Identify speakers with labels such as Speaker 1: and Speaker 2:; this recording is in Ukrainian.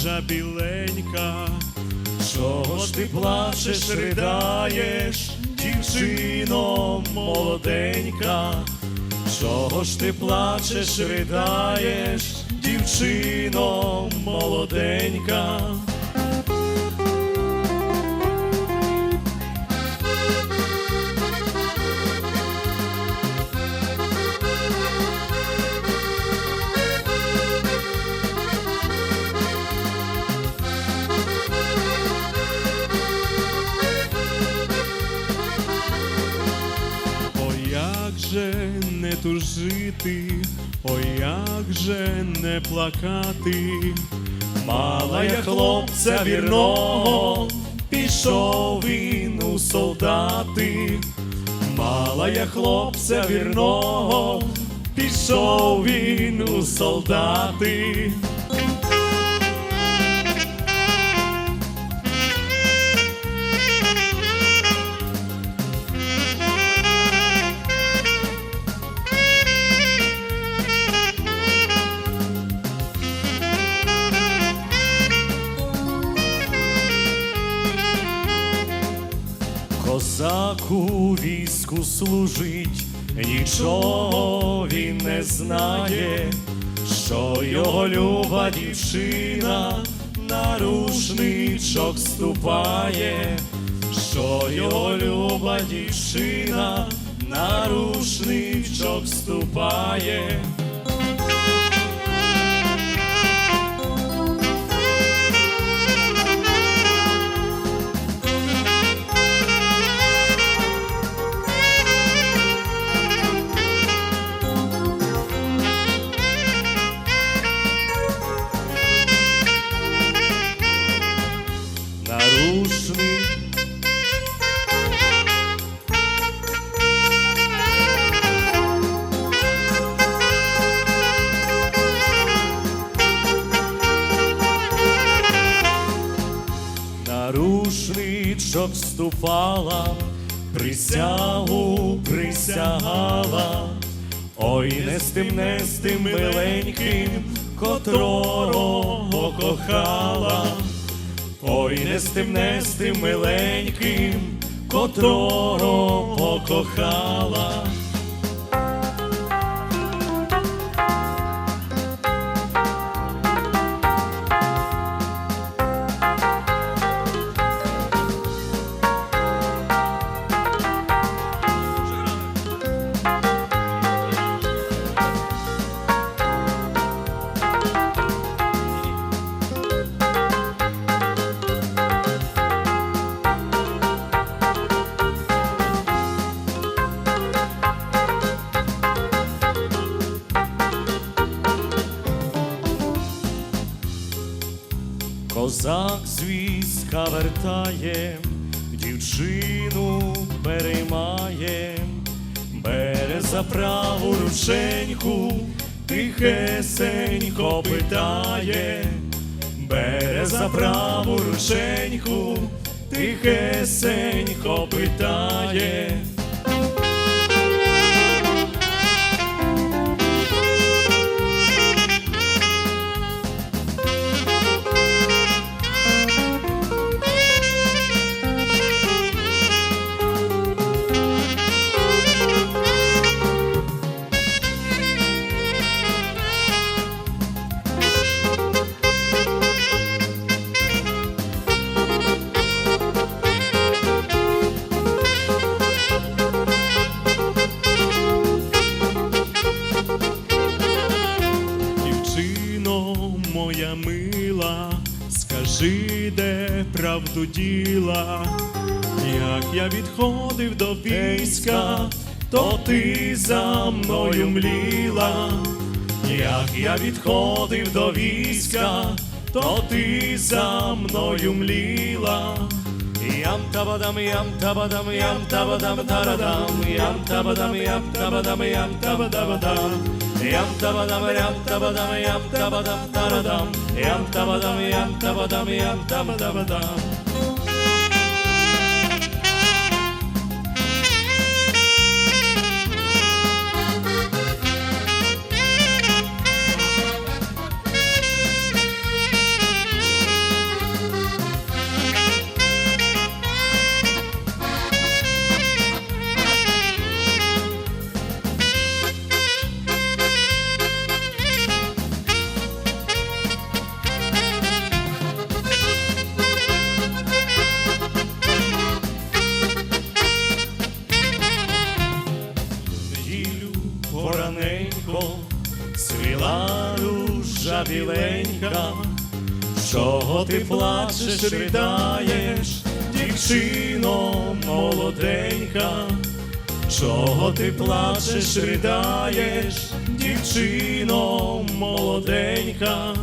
Speaker 1: рижа біленька, чого ж ти плачеш, ридаєш, дівчино молоденька, чого ж ти плачеш, ридаєш, дівчино молоденька. Не тужити, ой, як же не плакати, мала я хлопця вірного, пішов він у солдати, мала я хлопця вірного, пішов він у солдати. Козак у війську служить, нічого він не знає, що його люба дівчина на рушничок ступає, що його люба дівчина на рушничок ступає. Нарушничок ступала, присягу присягала, ой, не з тим, не з тим миленьким, котрого кохала. Ой, не з тим, не з тим миленьким, котрого покохала. Козак з вертає, дівчину переймає, бере за праву рученьку, тихесенько питає, бере за праву рученьку, тихесенько питає. Мила, скажи, де правду діла, як я відходив до війська, то ти за мною мліла, як я відходив до війська, то ти за мною мліла. Ям табадам, ям табадам, ям табадам, тарадам, ям табадам, ям табадам, ям табадабадам. Ям табадам, ям табадам, ям табадам, тарадам, ям табадам, ям табадам, ям вечора, чого ти плачеш, ридаєш, дівчино молоденька, чого ти плачеш, ридаєш, дівчино молоденька.